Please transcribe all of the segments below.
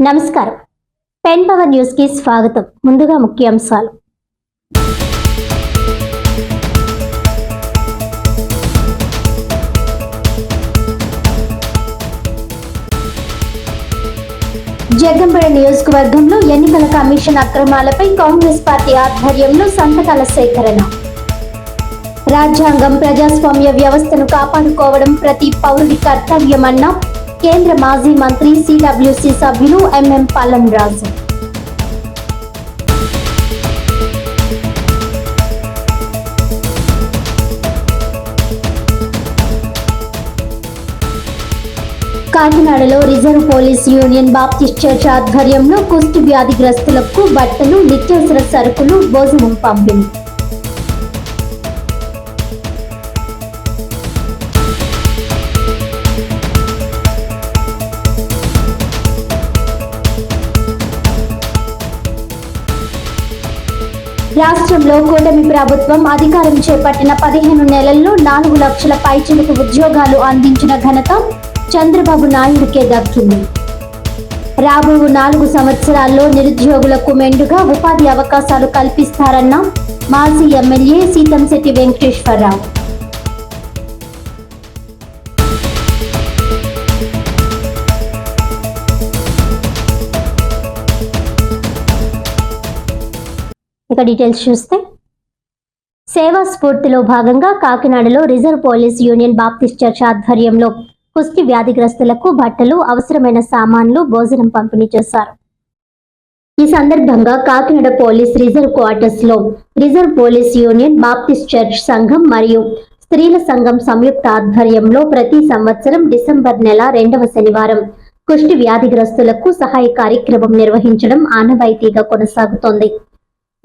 నమస్కారం. Pen power న్యూస్కి స్వాగతం. ముందుగా ముఖ్యాంశాలు. జగ్గంపేట నియోజకవర్గంలో ఎన్నికల కమిషన్ అక్రమాలపై కాంగ్రెస్ పార్టీ ఆధ్వర్యంలో సంతకాల సేకరణ. రాజ్యాంగం ప్రజాస్వామ్య వ్యవస్థను కాపాడుకోవడం ప్రతి పౌరుడి కర్తవ్యమన్న కేంద్ర మాజీ మంత్రి సిడబ్ల్యూసి సభ్యులు ఎంఎం పల్లం రాజు కాకినాడలో reserve police union Baptist church ఆధ్వర్యంలో కుష్టి వ్యాధిగ్రస్తులకు బట్టలు నిత్యావసర సరుకులు భోజనం పంపిణీ. రాష్ట్రంలో కూటమి ప్రభుత్వం అధికారం చేపట్టిన పదిహేను నెలల్లో నాలుగు లక్షల పైచిలకు ఉద్యోగాలు అందించిన ఘనత చంద్రబాబు నాయుడుకే దక్కింది. రాబో నాలుగు సంవత్సరాల్లో నిరుద్యోగులకు మెండుగా ఉపాధి అవకాశాలు కల్పిస్తారన్న మాజీ ఎమ్మెల్యే సీతంశెట్టి వెంకటేశ్వరరావు. ఇంకా డీటెయిల్స్ చూస్తే సేవా స్ఫూర్తిలో భాగంగా కాకినాడలో reserve police union Baptist church ఆధ్వర్యంలో కుష్టి వ్యాధిగ్రస్తులకు బట్టలు అవసరమైన సామాన్లు భోజనం పంపిణీ చేశారు. ఈ సందర్భంగా కాకినాడ పోలీస్ రిజర్వ్ క్వార్టర్స్లో reserve police union Baptist church సంఘం మరియు స్త్రీల సంఘం సంయుక్త ఆధ్వర్యంలో ప్రతి సంవత్సరం డిసెంబర్ నెల రెండవ శనివారం కుష్టి వ్యాధిగ్రస్తులకు సహాయ కార్యక్రమం నిర్వహించడం ఆనవాయితీగా కొనసాగుతోంది.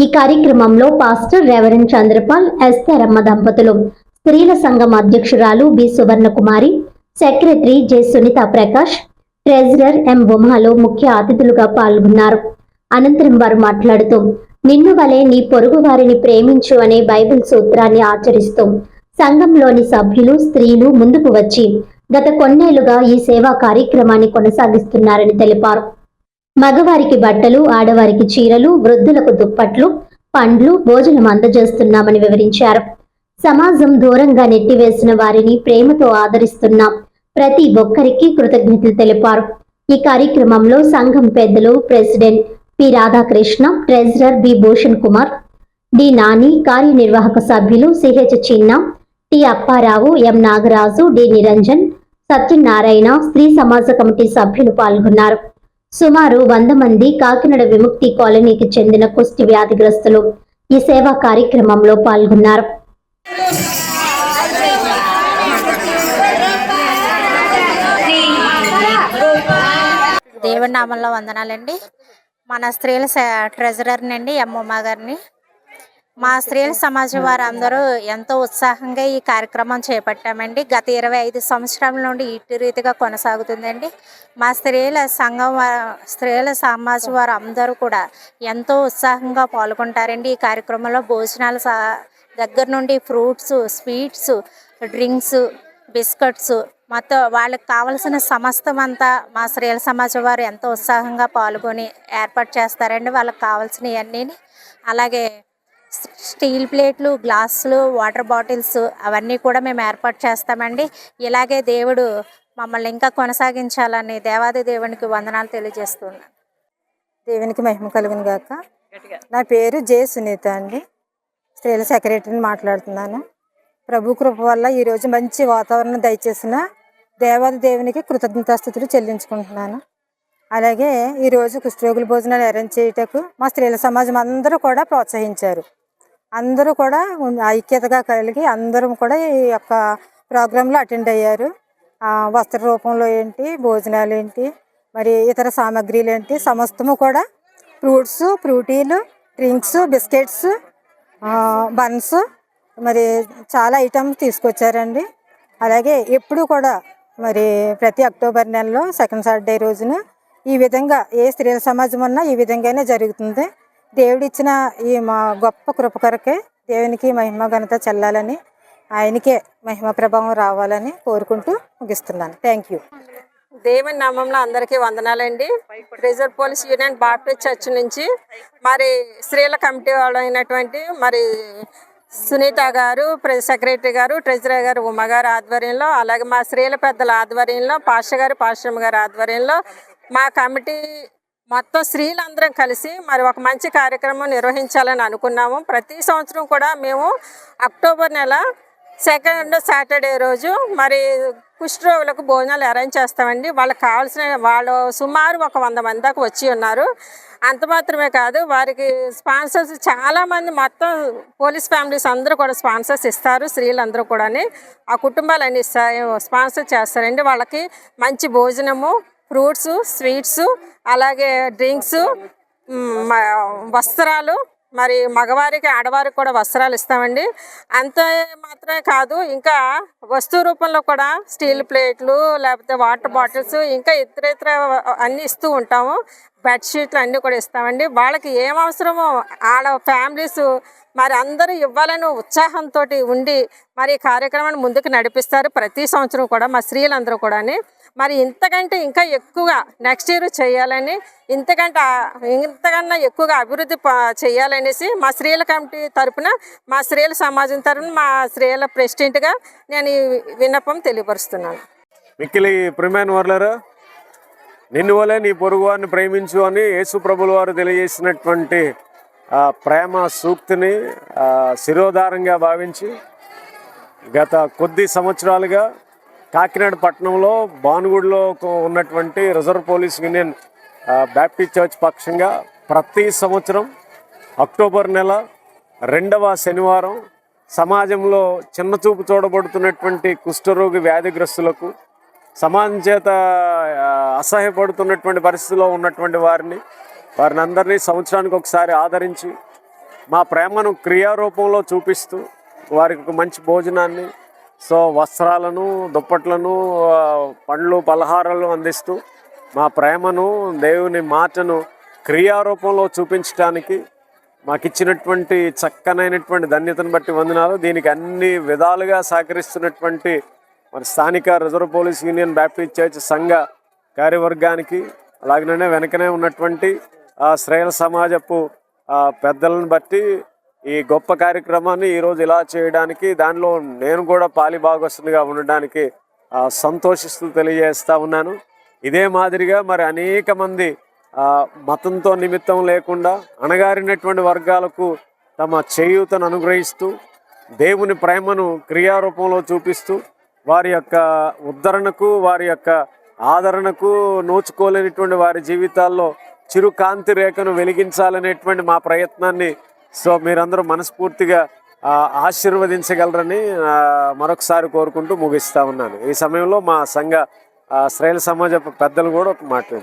ఈ కార్యక్రమంలో పాస్టర్ రెవరెండ్ చంద్రపాల్ ఎస్తరమ్మ దంపతులు స్త్రీల సంఘం అధ్యక్షురాలు B Suvarnakumari secretary J Sunitha Prakash treasurer M ఉమాలు ముఖ్య అతిథులుగా పాల్గొన్నారు. అనంతరం వారు మాట్లాడుతూ నిన్ను వలె నీ పొరుగు వారిని ప్రేమించు అనే బైబిల్ సూత్రాన్ని ఆచరిస్తూ సంఘంలోని సభ్యులు స్త్రీలు ముందుకు వచ్చి గత కొన్నేళ్ళుగా ఈ సేవా కార్యక్రమాన్ని కొనసాగిస్తున్నారని తెలిపారు. మగవారికి బట్టలు ఆడవారికి చీరలు వృద్ధులకు దుప్పట్లు పండ్లు భోజనం అందజేస్తున్నామని వివరించారు. సమాజం దూరంగా నెట్టివేసిన వారిని ప్రేమతో ఆదరిస్తున్నాం. ప్రతి ఒక్కరికి కృతజ్ఞతలు తెలిపారు. ఈ కార్యక్రమంలో సంఘం పెద్దలు president P. Radhakrishna treasurer B. Bhushan Kumar D. Nani కార్యనిర్వాహక సభ్యులు CH Chinna T. Apparao M. Nagaraju D. Niranjan Satyanarayana స్త్రీ సమాజ కమిటీ సభ్యులు పాల్గొన్నారు. సుమారు వంద మంది కాకినాడ విముక్తి కాలనీకి చెందిన కుష్టి వ్యాధిగ్రస్తులు ఈ సేవా కార్యక్రమంలో పాల్గొన్నారు. దేవుడి నామంలో వందనాలండి. మన స్త్రీల ట్రెజరర్ని అండి ఎమ్మమ్మ గారిని. మా స్త్రీల సమాజం వారు అందరూ ఎంతో ఉత్సాహంగా ఈ కార్యక్రమం చేపట్టామండి. గత ఇరవై ఐదు సంవత్సరాల నుండి ఇటు రీతిగా కొనసాగుతుందండి. మా స్త్రీల సంఘం స్త్రీల సమాజం వారు అందరూ కూడా ఎంతో ఉత్సాహంగా పాల్గొంటారండి. ఈ కార్యక్రమంలో భోజనాల సా దగ్గర నుండి ఫ్రూట్స్ స్వీట్స్ డ్రింక్స్ బిస్కెట్స్ మొత్తం వాళ్ళకి కావలసిన సమస్తం అంతా మా స్త్రీల సమాజం వారు ఎంతో ఉత్సాహంగా పాల్గొని ఏర్పాటు చేస్తారండి. వాళ్ళకి కావాల్సినవన్నీ అలాగే స్టీల్ ప్లేట్లు గ్లాసులు వాటర్ బాటిల్స్ అవన్నీ కూడా మేము ఏర్పాటు చేస్తామండి. ఇలాగే దేవుడు మమ్మల్ని ఇంకా కొనసాగించాలని దేవాది దేవునికి వందనాలు తెలియజేస్తున్నాను దేవునికి మహిమ కలుగును గాక. నా పేరు జే సునీత అండి. స్త్రీల సెక్రటరీని మాట్లాడుతున్నాను. ప్రభు కృప వల్ల ఈరోజు మంచి వాతావరణం దయచేసిన దేవాది దేవునికి కృతజ్ఞతాస్థుతులు చెల్లించుకుంటున్నాను. అలాగే ఈరోజు కుష్ఠరోగుల భోజనాలు అరేంజ్ చేయుటకు మా స్త్రీల సమాజం అందరూ కూడా ప్రోత్సహించారు. అందరూ కూడా ఐక్యతగా కలిగి అందరం కూడా ఈ యొక్క ప్రోగ్రాంలో అటెండ్ అయ్యారు. వస్త్ర రూపంలో ఏంటి భోజనాలు ఏంటి మరి ఇతర సామాగ్రిలు ఏంటి సమస్తము కూడా ఫ్రూట్స్ ఫ్రూటీలు డ్రింక్స్ బిస్కెట్స్ బన్స్ మరి చాలా ఐటమ్స్ తీసుకొచ్చారండి. అలాగే ఎప్పుడు కూడా మరి ప్రతి అక్టోబర్ నెలలో సెకండ్ సాటర్డే రోజున ఈ విధంగా ఏ స్త్రీల సమాజం ఉన్నా ఈ విధంగానే జరుగుతుంది. దేవుడిచ్చిన ఈ మా గొప్ప కృప కొరకే దేవునికి మహిమ ఘనత చెల్లాలని ఆయనకే మహిమ ప్రభావం రావాలని కోరుకుంటూ ముగిస్తున్నాను. థ్యాంక్ యూ దేవుని నామంలో అందరికీ వందనాలండి. Reserve police union Baptist church నుంచి మరి స్త్రీల కమిటీ వాళ్ళు అయినటువంటి మరి సునీత గారు ప్రెస్ సెక్రటరీ గారు ట్రెజరర్ గారు ఉమ్మ గారు ఆధ్వర్యంలో అలాగే మా స్త్రీల పెద్దల ఆధ్వర్యంలో పాష గారు పాశ్రమ గారు ఆధ్వర్యంలో మా కమిటీ మొత్తం స్త్రీలందరం కలిసి మరి ఒక మంచి కార్యక్రమం నిర్వహించాలని అనుకున్నాము. ప్రతి సంవత్సరం కూడా మేము అక్టోబర్ నెల సెకండ్ సాటర్డే రోజు మరి కుష్ఠరోగులకు భోజనాలు అరేంజ్ చేస్తామండి. వాళ్ళకి కావాల్సిన వాళ్ళు సుమారు ఒక వంద మంది దాకా వచ్చి ఉన్నారు. అంత మాత్రమే కాదు వారికి స్పాన్సర్స్ చాలామంది మొత్తం పోలీస్ ఫ్యామిలీస్ అందరూ కూడా స్పాన్సర్స్ ఇస్తారు స్త్రీలందరూ కూడా ఆ కుటుంబాలన్నీ స్పాన్సర్ చేస్తారండి. వాళ్ళకి మంచి భోజనము ఫ్రూట్స్ స్వీట్స్ అలాగే డ్రింక్స్ వస్త్రాలు. మరి మగవారికి ఆడవారికి కూడా వస్త్రాలు ఇస్తామండి. అంతే మాత్రమే కాదు ఇంకా వస్తువు రూపంలో కూడా స్టీల్ ప్లేట్లు లేకపోతే వాటర్ బాటిల్స్ ఇంకా ఇతర ఇతర అన్నీ ఇస్తూ ఉంటాము. బెడ్షీట్లు అన్నీ కూడా ఇస్తామండి. వాళ్ళకి ఏం అవసరమో వాళ్ళ ఫ్యామిలీస్ మరి అందరూ ఇవ్వాలని ఉత్సాహంతో ఉండి మరి ఈ కార్యక్రమాన్ని ముందుకు నడిపిస్తారు. ప్రతి సంవత్సరం కూడా మా స్త్రీలందరూ కూడా మరి ఇంతకంటే ఇంకా ఎక్కువగా నెక్స్ట్ ఇయర్ చేయాలని ఇంతకంటే ఇంతకన్నా ఎక్కువగా అభివృద్ధి చేయాలనేసి మా స్త్రీల కమిటీ తరపున మా స్త్రీల సమాజం తరఫున మా స్త్రీల ప్రెసిడెంట్గా నేను ఈ విన్నపం తెలియపరుస్తున్నాను. మిక్కిలి ప్రిమైన వర్లరు నిన్ను వలే నీ పొరుగు వారిని ప్రేమించు అని యేసు ప్రభుల వారు తెలియజేసినటువంటి ప్రేమ సూక్తిని శిరోధారంగా భావించి గత కొద్ది సంవత్సరాలుగా కాకినాడ పట్టణంలో భానుగుడిలో ఉన్నటువంటి reserve police union Baptist church పక్షంగా ప్రతి సంవత్సరం అక్టోబర్ నెల రెండవ శనివారం సమాజంలో చిన్నచూపు చూడబడుతున్నటువంటి కుష్ఠరోగి వ్యాధిగ్రస్తులకు సమాజం చేత అసహ్యపడుతున్నటువంటి పరిస్థితిలో ఉన్నటువంటి వారిని వారిని అందరినీ సంవత్సరానికి ఒకసారి ఆదరించి మా ప్రేమను క్రియారూపంలో చూపిస్తూ వారికి ఒక మంచి భోజనాన్ని సో వస్త్రాలను దుప్పట్లను పండ్లు పలహారాలు అందిస్తూ మా ప్రేమను దేవుని మాటను క్రియారూపంలో చూపించడానికి మాకు ఇచ్చినటువంటి చక్కనైనటువంటి ధన్యతను బట్టి వందనాలు. దీనికి అన్ని విధాలుగా సహకరిస్తున్నటువంటి మన స్థానిక reserve police union Baptist church సంఘ కార్యవర్గానికి అలాగనే వెనకనే ఉన్నటువంటి ఆ శ్రేయల సమాజపు పెద్దలను బట్టి ఈ గొప్ప కార్యక్రమాన్ని ఈరోజు ఇలా చేయడానికి దానిలో నేను కూడా పాలి భాగస్తునిగా ఉండడానికి సంతోషిస్తూ తెలియజేస్తూ ఉన్నాను. ఇదే మాదిరిగా మరి అనేక మంది మతంతో నిమిత్తం లేకుండా అణగారినటువంటి వర్గాలకు తమ చేయూతను అనుగ్రహిస్తూ దేవుని ప్రేమను క్రియారూపంలో చూపిస్తూ వారి యొక్క ఉద్ధరణకు వారి యొక్క ఆదరణకు నోచుకోలేనిటువంటి వారి జీవితాల్లో చిరు కాంతి రేఖను వెలిగించాలనేటువంటి మా ప్రయత్నాన్ని సో మీరందరూ మనస్ఫూర్తిగా ఆశీర్వదించగలరని మరొకసారి కోరుకుంటూ ముగిస్తా ఉన్నాను. ఈ సమయంలో మా సంఘ ఆ, శ్రేయల సమాజ పెద్దలు కూడా ఒక మాట్లాడారు